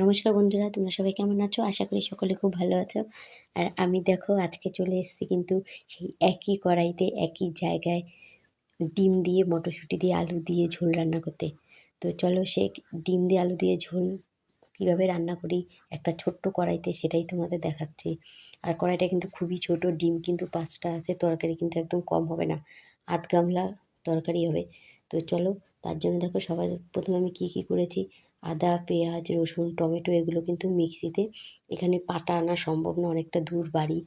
নমস্কার বন্ধুরা, তোমরা সবাই কেমন আছো? আশা করি সকলে খুব ভালো আছো। আর আমি দেখো, আজকে চলে এসেছি কিন্তু সেই একই কড়াইতে, একই জায়গায় ডিম দিয়ে, মটরশুঁটি দিয়ে, আলু দিয়ে ঝোল রান্না করতে। তো চলো সে ডিম দিয়ে, আলু দিয়ে ঝোল কীভাবে রান্না করি, একটা ছোট্ট কড়াইতে সেটাই তোমাদের দেখাচ্ছি। আর কড়াইটা কিন্তু খুবই ছোট, ডিম কিন্তু পাঁচটা আছে, তরকারি কিন্তু একদম কম হবে না, আধ গামলা তরকারি হবে। তো চলো, তার জন্য দেখো সবাই প্রথমে আমি কী কী করেছি আদা, পেঁয়াজ, রসুন, টমেটো এগুলো কিন্তু মিক্সিতে এখানে পাটা আনা সম্ভব না, অনেকটা দূর বাড়ি।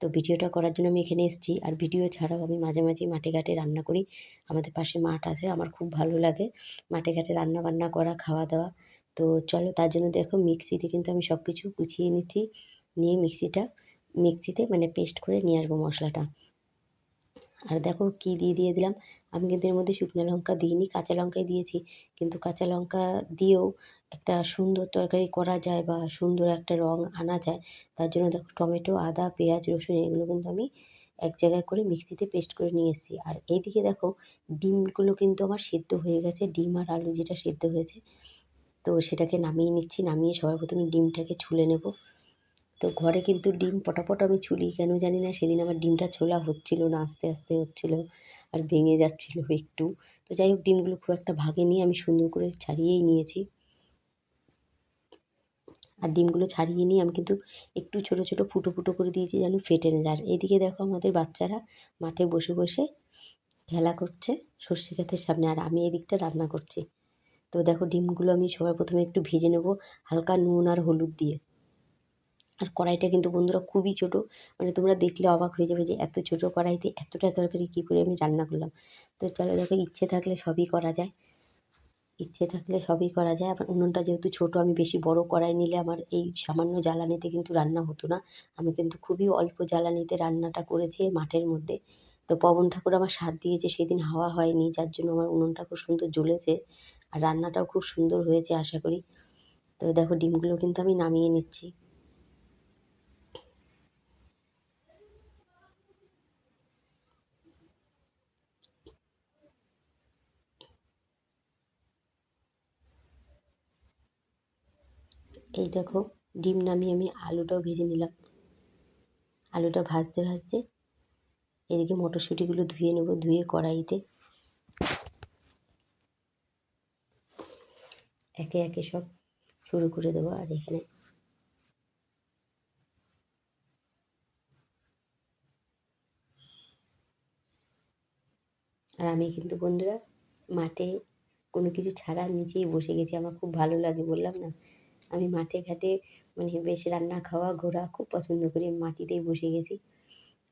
তো ভিডিওটা করার জন্য আমি এখানে এসেছি। আর ভিডিও ছাড়াও আমি মাঝে মাঝে মাঠে ঘাটে রান্না করি। আমাদের পাশে মাঠ আছে, আমার খুব ভালো লাগে মাঠে ঘাটে রান্না বান্না করা, খাওয়া দাওয়া। তো চলো তার জন্য দেখো মিক্সিতে কিন্তু আমি সব কিছু গুছিয়ে নিচ্ছি, নিয়ে মিক্সিটা, মিক্সিতে মানে পেস্ট করে নিয়ে আসব মশলাটা। আর দেখো কী দিয়ে দিয়ে দিলাম। আমি কিন্তু এর মধ্যে শুকনো লঙ্কা দিইনি, কাঁচা লঙ্কাই দিয়েছি। কিন্তু কাঁচা লঙ্কা দিয়েও একটা সুন্দর তরকারি করা যায় বা সুন্দর একটা রঙ আনা যায়। তার জন্য দেখো টমেটো, আদা, পেঁয়াজ, রসুন এগুলো কিন্তু আমি এক জায়গায় করে মিক্সিতে পেস্ট করে নিয়ে এসেছি। আর এইদিকে দেখো ডিমগুলো কিন্তু আমার সেদ্ধ হয়ে গেছে, ডিম আর আলু যেটা সেদ্ধ হয়েছে। তো সেটাকে নামিয়ে নিচ্ছি, নামিয়ে সবার প্রথমে ডিমটাকে ছুলে নেব। তো ঘরে কিন্তু ডিম পটাপট আমি ছুলি, কেন জানি না, সেদিন আমার ডিমটা ছোলা হচ্ছিল না, আস্তে আস্তে হচ্ছিল আর ভেঙে যাচ্ছিল একটু। তো যাই হোক, ডিমগুলো খুব একটা ভাগে নিয়ে আমি সুন্দর করে ছাড়িয়েই নিয়েছি। আর ডিমগুলো ছাড়িয়ে নিয়ে আমি কিন্তু একটু ছোটো ছোটো ফুটো ফুটো করে দিয়েছি যেন ফেটে না যায়। এদিকে দেখো আমাদের বাচ্চারা মাঠে বসে বসে খেলা করছে সর্ষে ক্ষেতের সামনে, আর আমি এদিকটা রান্না করছি। তো দেখো ডিমগুলো আমি সবার প্রথমে একটু ভেজে নেব, হালকা নুন আর হলুদ দিয়ে। আর কড়াইটা কিন্তু বন্ধুরা খুবই ছোট। মানে তোমরা দেখলে অবাক হয়ে যাবে যে এত ছোট কড়াইতে এতটা তরকারি কী করে আমি রান্না করলাম। তো চলো দেখো, ইচ্ছে থাকলে সবই করা যায়। ইচ্ছে থাকলে সবই করা যায়। আবার উনুনটা যেহেতু ছোট, আমি বেশি বড় কড়াই নিলে আমার এই সামান্য জ্বালানিতে কিন্তু রান্না হতো না। আমি কিন্তু খুবই অল্প জ্বালানিতে রান্নাটা করেছি মাঠের মধ্যে। তো পবন ঠাকুর আমার সাথ দিয়েছে, সেদিন হাওয়া হয়নি, যার জন্য আমার উনুনটা খুব সুন্দর জ্বলেছে। আর রান্নাটাও খুব সুন্দর হয়েছে, আশা করি। তো দেখো, ডিমগুলো কিন্তু আমি নামিয়ে নিচ্ছি। এই দেখো, ডিম নামিয়ে আমি আলুটাও ভেজে নিলাম। আলুটা ভাজতে ভাজতে এদিকে মটরশুঁটিগুলো ধুয়ে নেব, ধুয়ে কড়াইতে। একে একে সব শুরু করে দেবো আর এখানে আর আমি কিন্তু বন্ধুরা মাঠে কোনো কিছু ছাড়া নিচেই বসে গেছি, আমার খুব ভালো লাগে বললাম না। আমি মাঠে ঘাটে মানে বেশ রান্না খাওয়া ঘোরা খুব পছন্দ করি, আমি মাটিতেই বসে গেছি।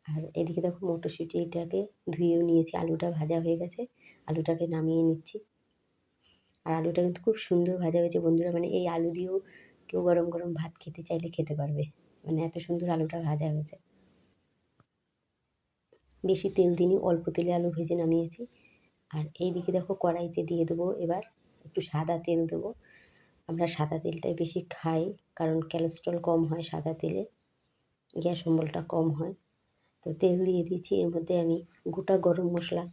আর এদিকে দেখো মটরশুঁটিটাকে ধুয়েও নিয়েছি, আলুটা ভাজা হয়ে গেছে, আলুটাকে নামিয়ে নিচ্ছি। আর আলুটা কিন্তু খুব সুন্দর ভাজা হয়েছে বন্ধুরা মানে এই আলু দিয়েও কেউ গরম গরম ভাত খেতে চাইলে খেতে পারবে। মানে এত সুন্দর আলুটা ভাজা হয়েছে। বেশি তেল দিনই অল্প তেলে আলু ভেজে নামিয়েছি। আর এইদিকে দেখো কড়াইতে দিয়ে দেবো এবার একটু সাদা তেল দেবো। আমরা সাদা তেলটাই বেশি খাই, কারণ কোলেস্ট্রল কম হয় সাদা তেলে, গ্যাস অম্বলটা কম হয়। তো তেল দিয়ে দিয়েছি, এর মধ্যে আমি গোটা গরম মশলা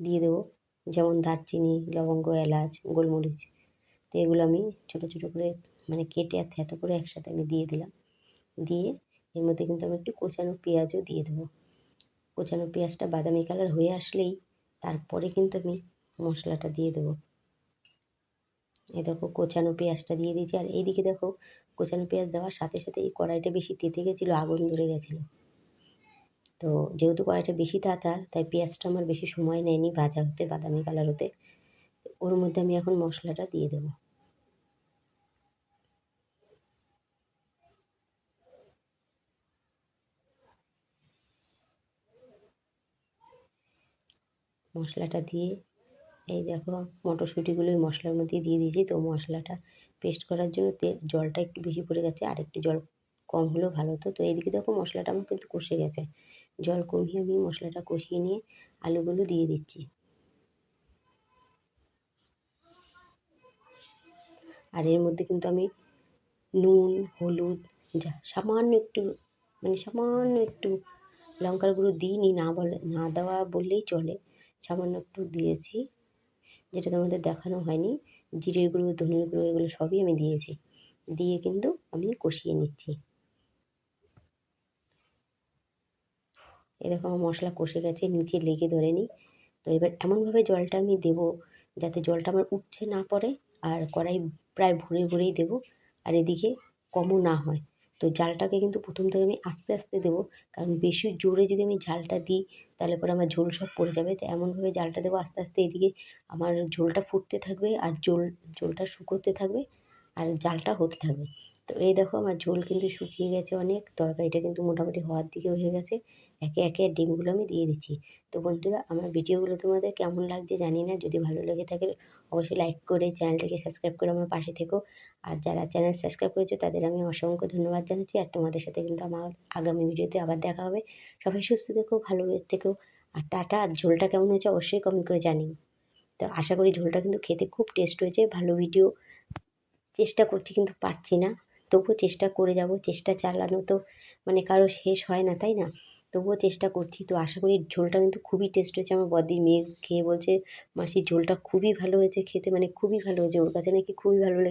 দিয়ে দেবো, যেমন দারচিনি, লবঙ্গ, এলাচ, গোলমরিচ। তো এগুলো আমি ছোটো ছোটো করে মানে কেটে আর থেতো করে একসাথে আমি দিয়ে দিলাম। দিয়ে এর মধ্যে কিন্তু আমি একটু কোচানো পেঁয়াজও দিয়ে দেবো। কোচানো পেঁয়াজটা বাদামি কালার হয়ে আসলেই তারপরে কিন্তু আমি মশলাটা দিয়ে দেবো। এই দেখো কোচানো পেঁয়াজটা দিয়ে দিয়েছি। আর এইদিকে দেখো কোচানো পেঁয়াজ দেওয়ার সাথে সাথে এই কড়াইটা বেশি তেতে গেছিল, আগুন ধরে গেছিল। তো যেহেতু কড়াইটা বেশি তাতা, তাই পেঁয়াজটা আমার বেশি সময় নেয়নি ভাজা হতে, বাদামি কালার হতে। ওর মধ্যে আমি এখন মশলাটা দিয়ে দেবো। মশলাটা দিয়ে এই দেখো মটরশুঁটিগুলো মশলার মধ্যে দিয়ে দিয়েছি। তো মশলাটা পেস্ট করার জন্য জলটা একটু বেশি পড়ে গেছে, আর একটু জল কম হলেও ভালো। হতো তো এইদিকে দেখো মশলাটা আমার কিন্তু কষে গেছে। জল কমিয়ে আমি মশলাটা কষিয়ে নিয়ে আলুগুলো দিয়ে দিচ্ছি। আর এর মধ্যে কিন্তু আমি নুন, হলুদ, যা সামান্য একটু মানে সামান্য একটু লঙ্কার গুঁড়ো দিইনি, না বলে, না দেওয়া বললেই চলে। সামান্য একটু দিয়েছি। যেটা তোমাদের দেখানো হয়নি, জিরের গুঁড়ো ধনের গুঁড়ো, এগুলো সবই আমি দিয়েছি। দিয়ে কিন্তু আমি কষিয়ে নিচ্ছি। এরকম আমার মশলা কষে গেছে, নিচে লেগে ধরেনি তো এবার এমনভাবে জলটা আমি দেবো যাতে জলটা আমার উঠছে না পড়ে আর কড়াই প্রায় ভরে ভরেই দেবো, আর এদিকে কমও না হয়। তো জালটাকে কিন্তু প্রথম থেকে আমি আস্তে আস্তে দেবো। কারণ বেশি জোরে যদি আমি ঝালটা দিই, তাহলে পরে আমার ঝোল সব পড়ে যাবে। তো এমনভাবে জালটা দেবো আস্তে আস্তে এদিকে। আমার ঝোলটা ফুটতে থাকবে আর ঝোল, ঝোলটা শুকোতে থাকবে আর জালটা হতে থাকবে। তো এই দেখো আমার ঝোল কিন্তু শুকিয়ে গেছে অনেক। তরকারিটা কিন্তু মোটামুটি হওয়ার দিকে হয়ে গেছে। একে একে ডিমগুলো আমি দিয়ে দিচ্ছি। তো বন্ধুরা, আমার ভিডিওগুলো তোমাদের কেমন লাগছে জানি না। যদি ভালো লেগে থাকে, অবশ্যই লাইক করে চ্যানেলটাকে সাবস্ক্রাইব করে আমার পাশে থেকো। আর যারা চ্যানেল সাবস্ক্রাইব করেছ, তাদের আমি অসংখ্য ধন্যবাদ জানাচ্ছি। আর তোমাদের সাথে কিন্তু আমার আগামী ভিডিওতে আবার দেখা হবে। সবাই সুস্থ থেকো, ভালো থেকো। আর টাটা। আর ঝোলটা কেমন হয়েছে অবশ্যই কমেন্ট করে জানিও। তো আশা করি ঝোলটা কিন্তু খেতে খুব টেস্ট হয়েছে। ভালো ভিডিও চেষ্টা করছি কিন্তু পারছি না। তবুও চেষ্টা করে যাব, চেষ্টা চালানো তো মানে কারও শেষ হয় না, তাই না? তবুও চেষ্টা করছি। তো আশা করি ঝোলটা কিন্তু খুবই টেস্ট হয়েছে আমার বদি মেয়ে খেয়ে বলছে, মাসির ঝোলটা খুবই ভালো হয়েছে, খেতে মানে খুবই ভালো হয়েছে, ওর কাছে নাকি খুবই ভালো লেগে